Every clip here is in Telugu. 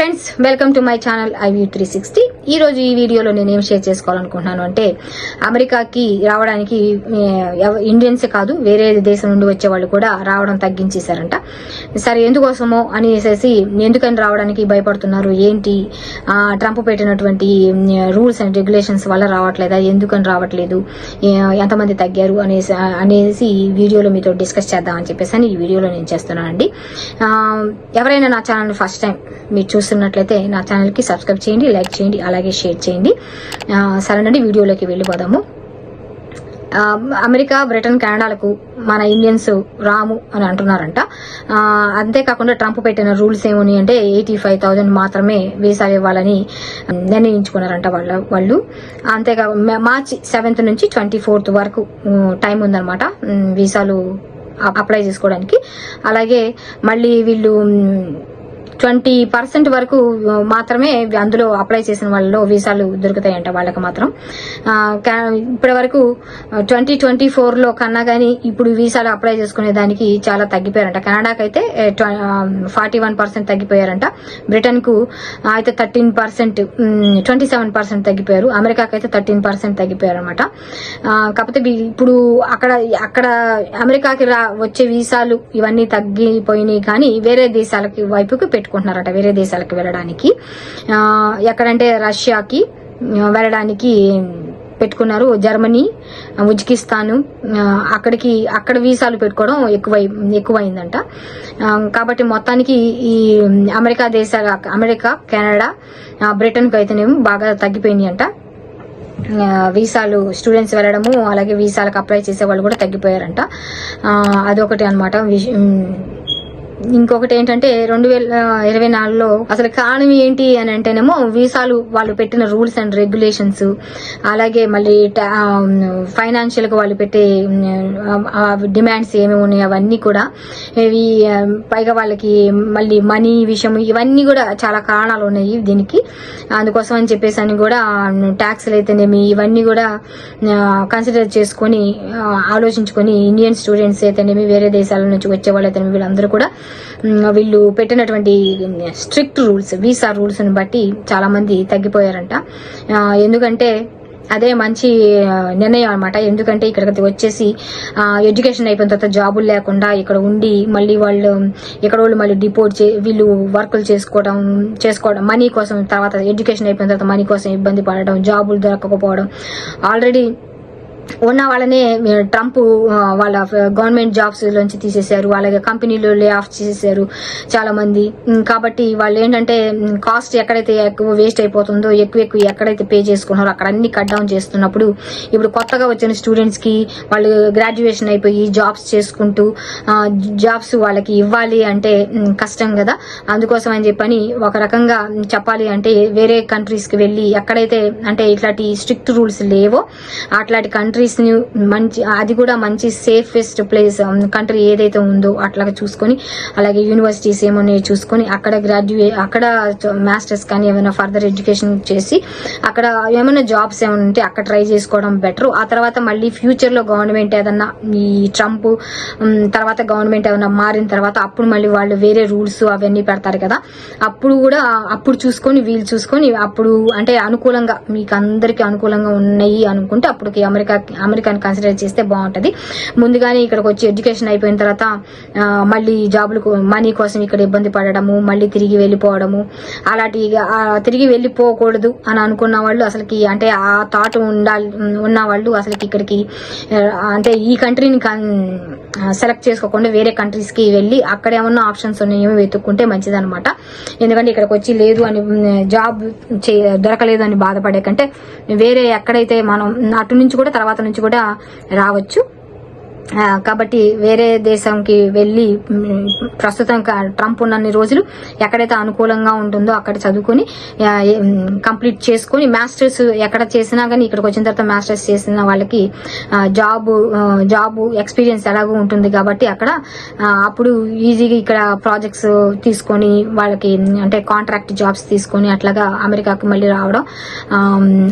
Friends welcome to my channel iView three sixty. ఈ రోజు ఈ వీడియోలో నేను ఏం షేర్ చేసుకోవాలనుకుంటున్నాను అంటే అమెరికాకి రావడానికి ఇండియన్సే ఇండియన్స్ కాదు వేరే దేశం నుండి వచ్చే వాళ్ళు కూడా రావడం తగ్గించేశారంట. సరే ఎందుకోసమో అనేసి ఎందుకని రావడానికి భయపడుతున్నారు? ఏంటి? ట్రంప్ పెట్టినటువంటి రూల్స్ అండ్ రెగ్యులేషన్స్ వల్ల రావట్లేదా? ఎందుకని రావట్లేదు? ఎంతమంది తగ్గారు? అనేసి అనేసి ఈ వీడియోలో మీతో డిస్కస్ చేద్దామని చెప్పేసి అని ఈ వీడియోలో నేను చేస్తున్నానండి. ఎవరైనా నా ఛానల్ ఫస్ట్ టైం మీరు చూస్తున్నట్లయితే నా ఛానల్కి సబ్స్క్రైబ్ చేయండి లైక్ చేయండి అలాగే షేర్ చేయండి. సరేనండి వీడియోలోకి వెళ్ళిపోదాము. అమెరికా బ్రిటన్ కెనడాలకు మన ఇండియన్స్ రాము అని అంటున్నారంట. అంతేకాకుండా ట్రంప్ పెట్టిన రూల్స్ ఏమని అంటే ఎయిటీ ఫైవ్ థౌజండ్ మాత్రమే వీసాలు ఇవ్వాలని నిర్ణయించుకున్నారంట వాళ్ళ వాళ్ళు. అంతేకా మార్చి సెవెంత్ నుంచి ట్వంటీ ఫోర్త్ వరకు టైం ఉందన్నమాట వీసాలు అప్లై చేసుకోవడానికి. అలాగే మళ్ళీ వీళ్ళు ట్వంటీ పర్సెంట్ వరకు మాత్రమే అందులో అప్లై చేసిన వాళ్ళలో వీసాలు దొరుకుతాయంట వాళ్ళకి మాత్రం. ఇప్పటి వరకు ట్వంటీ ట్వంటీ ఫోర్లో కన్నా కానీ ఇప్పుడు వీసాలు అప్లై చేసుకునే దానికి చాలా తగ్గిపోయారంట. కెనడాకి అయితే ఫార్టీ వన్ పర్సెంట్ తగ్గిపోయారంట. బ్రిటన్కు అయితే thirteen percent twenty seven percent తగ్గిపోయారు. అమెరికాకి అయితే థర్టీన్ పర్సెంట్ తగ్గిపోయారు అనమాట కాకపోతే ఇప్పుడు అక్కడ అక్కడ అమెరికాకి రా వచ్చే వీసాలు ఇవన్నీ తగ్గిపోయినాయి కానీ వేరే దేశాలకి వైపుకి పెట్టుకుంటున్నారట వేరే దేశాలకు వెళ్ళడానికి. ఎక్కడంటే రష్యాకి వెళ్ళడానికి పెట్టుకున్నారు జర్మనీ ఉజ్బెకిస్తాన్. అక్కడికి అక్కడ వీసాలు పెట్టుకోవడం ఎక్కువై ఎక్కువైందంట. కాబట్టి మొత్తానికి ఈ అమెరికా దేశాల అమెరికా కెనడా ఆ, బ్రిటన్కి అయితేనేమో బాగా తగ్గిపోయినాయి అంట వీసాలు స్టూడెంట్స్ వెళ్ళడము అలాగే వీసాలకు అప్లై చేసే వాళ్ళు కూడా తగ్గిపోయారంట. అదొకటి అనమాట ఇంకొకటి ఏంటంటే రెండు వేల ఇరవై నాలుగులో అసలు కారణం ఏంటి అని అంటేనేమో వీసాలు వాళ్ళు పెట్టిన రూల్స్ అండ్ రెగ్యులేషన్స్. అలాగే మళ్ళీ ఫైనాన్షియల్గా వాళ్ళు పెట్టే డిమాండ్స్ ఏమేమి ఉన్నాయి అవన్నీ కూడా ఇవి పైగా వాళ్ళకి మళ్ళీ మనీ విషయం ఇవన్నీ కూడా చాలా కారణాలు ఉన్నాయి దీనికి. అందుకోసం అని చెప్పేసి అని కూడా ట్యాక్స్లు అయితేనేమి ఇవన్నీ కూడా కన్సిడర్ చేసుకొని ఆలోచించుకొని ఇండియన్ స్టూడెంట్స్ అయితేనేమి వేరే దేశాల నుంచి వచ్చే వాళ్ళు అయితేనేమి వీళ్ళందరూ కూడా వీళ్ళు పెట్టినటువంటి స్ట్రిక్ట్ రూల్స్ వీసా రూల్స్ని బట్టి చాలామంది తగ్గిపోయారంట. ఎందుకంటే అదే మంచి నిర్ణయం అనమాట ఎందుకంటే ఇక్కడికి వచ్చేసి ఎడ్యుకేషన్ అయిపోయిన తర్వాత జాబులు లేకుండా ఇక్కడ ఉండి మళ్ళీ వాళ్ళు ఇక్కడ వాళ్ళు మళ్ళీ డిపోర్ట్ చే వీళ్ళు వర్కులు చేసుకోవడం చేసుకోవడం మనీ కోసం తర్వాత ఎడ్యుకేషన్ అయిపోయిన తర్వాత మనీ కోసం ఇబ్బంది పడడం జాబులు దొరకకపోవడం ఆల్రెడీ ఉన్న వాళ్ళనే ట్రంప్ వాళ్ళ గవర్నమెంట్ జాబ్స్ లోంచి తీసేశారు. అలాగే కంపెనీలు లే ఆఫ్ చేసేసారు చాలా మంది కాబట్టి వాళ్ళు ఏంటంటే కాస్ట్ ఎక్కడైతే ఎక్కువ వేస్ట్ అయిపోతుందో ఎక్కువ ఎక్కువ ఎక్కడైతే పే చేసుకున్నారో అక్కడ అన్ని కట్ డౌన్ చేస్తున్నప్పుడు ఇప్పుడు కొత్తగా వచ్చిన స్టూడెంట్స్కి వాళ్ళు గ్రాడ్యుయేషన్ అయిపోయి జాబ్స్ చేసుకుంటూ జాబ్స్ వాళ్ళకి ఇవ్వాలి అంటే కష్టం కదా. అందుకోసం అని చెప్పని ఒక రకంగా చెప్పాలి అంటే వేరే కంట్రీస్కి వెళ్ళి ఎక్కడైతే అంటే ఇట్లాంటి స్ట్రిక్ట్ రూల్స్ లేవో అట్లాంటి కంట్రీస్ని మంచి అది కూడా మంచి సేఫెస్ట్ ప్లేస్ కంట్రీ ఏదైతే ఉందో అట్లా చూసుకొని అలాగే యూనివర్సిటీస్ ఏమున్నాయో చూసుకొని అక్కడ గ్రాడ్యుయేట్ అక్కడ మాస్టర్స్ కానీ ఏమైనా ఫర్దర్ ఎడ్యుకేషన్ చేసి అక్కడ ఏమైనా జాబ్స్ ఏమైనా ఉంటే అక్కడ ట్రై చేసుకోవడం బెటర్ ఆ తర్వాత మళ్ళీ ఫ్యూచర్లో గవర్నమెంట్ ఏదన్నా ఈ ట్రంప్ తర్వాత గవర్నమెంట్ ఏమైనా మారిన తర్వాత అప్పుడు మళ్ళీ వాళ్ళు వేరే రూల్స్ అవన్నీ పెడతారు కదా అప్పుడు కూడా అప్పుడు చూసుకొని వీళ్ళు చూసుకొని అప్పుడు అంటే అనుకూలంగా మీకు అందరికీ అనుకూలంగా ఉన్నాయి అనుకుంటే అప్పటికి అమెరికా అమెరికాని కన్సిడర్ చేస్తే బాగుంటుంది. ముందుగానే ఇక్కడికి వచ్చి ఎడ్యుకేషన్ అయిపోయిన తర్వాత మళ్ళీ జాబులు మనీ కోసం ఇక్కడ ఇబ్బంది పడడము మళ్ళీ తిరిగి వెళ్ళిపోవడము. అలాంటి తిరిగి వెళ్ళిపోకూడదు అని అనుకున్న వాళ్ళు అసలుకి అంటే ఆ థాట్ ఉండాలి ఉన్న వాళ్ళు అసలుకి ఇక్కడికి అంటే ఈ కంట్రీని సెలెక్ట్ చేసుకోకుండా వేరే కంట్రీస్కి వెళ్ళి అక్కడ ఏమన్నా ఆప్షన్స్ ఉన్నాయేమో వెతుక్కుంటే మంచిదనమాట ఎందుకంటే ఇక్కడికి వచ్చి లేదు అని జాబ్ దొరకలేదు అని బాధపడే కంటే వేరే ఎక్కడైతే మనం అటు నుంచి కూడా తర్వాత నుంచి కూడా రావచ్చు. కాబట్టి వేరే దేశంకి వెళ్ళి ప్రస్తుతం ట్రంప్ ఉన్నన్ని రోజులు ఎక్కడైతే అనుకూలంగా ఉంటుందో అక్కడ చదువుకొని కంప్లీట్ చేసుకొని మాస్టర్స్ ఎక్కడ చేసినా కానీ ఇక్కడికి వచ్చిన తర్వాత మాస్టర్స్ చేసిన వాళ్ళకి జాబ్ జాబ్ ఎక్స్పీరియన్స్ ఎలాగో ఉంటుంది కాబట్టి అక్కడ అప్పుడు ఈజీగా ఇక్కడ ప్రాజెక్ట్స్ తీసుకొని వాళ్ళకి అంటే కాంట్రాక్ట్ జాబ్స్ తీసుకొని అట్లాగా అమెరికాకు మళ్ళీ రావడం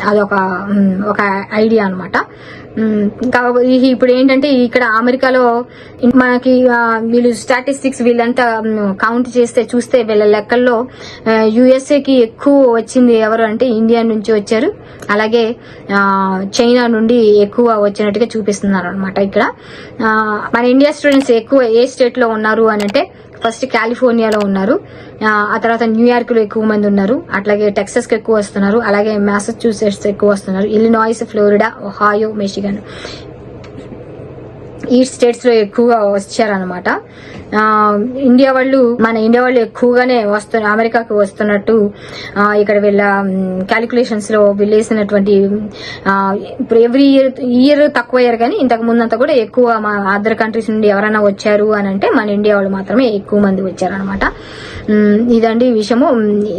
అదొక ఒక ఐడియా అనమాట ఇప్పుడు ఏంటంటే ఇక్కడ అమెరికాలో మనకి వీళ్ళు స్టాటిస్టిక్స్ వీళ్ళంతా కౌంట్ చేస్తే చూస్తే వీళ్ళ లెక్కల్లో యుఎస్ఏకి ఎక్కువ వచ్చింది ఎవరు అంటే ఇండియా నుంచి వచ్చారు. అలాగే చైనా నుండి ఎక్కువ వచ్చినట్టుగా చూపిస్తున్నారు అనమాట ఇక్కడ. మన ఇండియా స్టూడెంట్స్ ఎక్కువ ఏ స్టేట్లో ఉన్నారు అని అంటే ఫస్ట్ కాలిఫోర్నియాలో ఉన్నారు. ఆ, తర్వాత న్యూయార్క్లో ఎక్కువ మంది ఉన్నారు. అట్లాగే టెక్సస్కి ఎక్కువ వస్తున్నారు. అలాగే మ్యాసచ్యూసెట్స్ ఎక్కువ వస్తున్నారు. Illinois Florida Ohio Michigan. ఈ స్టేట్స్లో ఎక్కువగా వచ్చారనమాట ఇండియా వాళ్ళు మన ఇండియా వాళ్ళు ఎక్కువగానే వస్తు అమెరికాకు వస్తున్నట్టు ఇక్కడ వీళ్ళ క్యాలిక్యులేషన్స్లో వీళ్ళు ఇప్పుడు ఎవ్రీ ఇయర్ ఇయర్ తక్కువ అయ్యారు కానీ ఇంతకు ముందంతా కూడా ఎక్కువ మా అదర్ కంట్రీస్ నుండి ఎవరైనా వచ్చారు అని అంటే మన ఇండియా వాళ్ళు మాత్రమే ఎక్కువ మంది వచ్చారనమాట ఇదండి విషయము.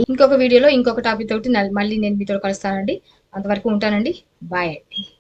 ఇంకొక వీడియోలో ఇంకొక టాపిక్ తోటి మళ్ళీ నేను మీతో కలుస్తానండి. అంతవరకు ఉంటానండి. బాయ్ అండి.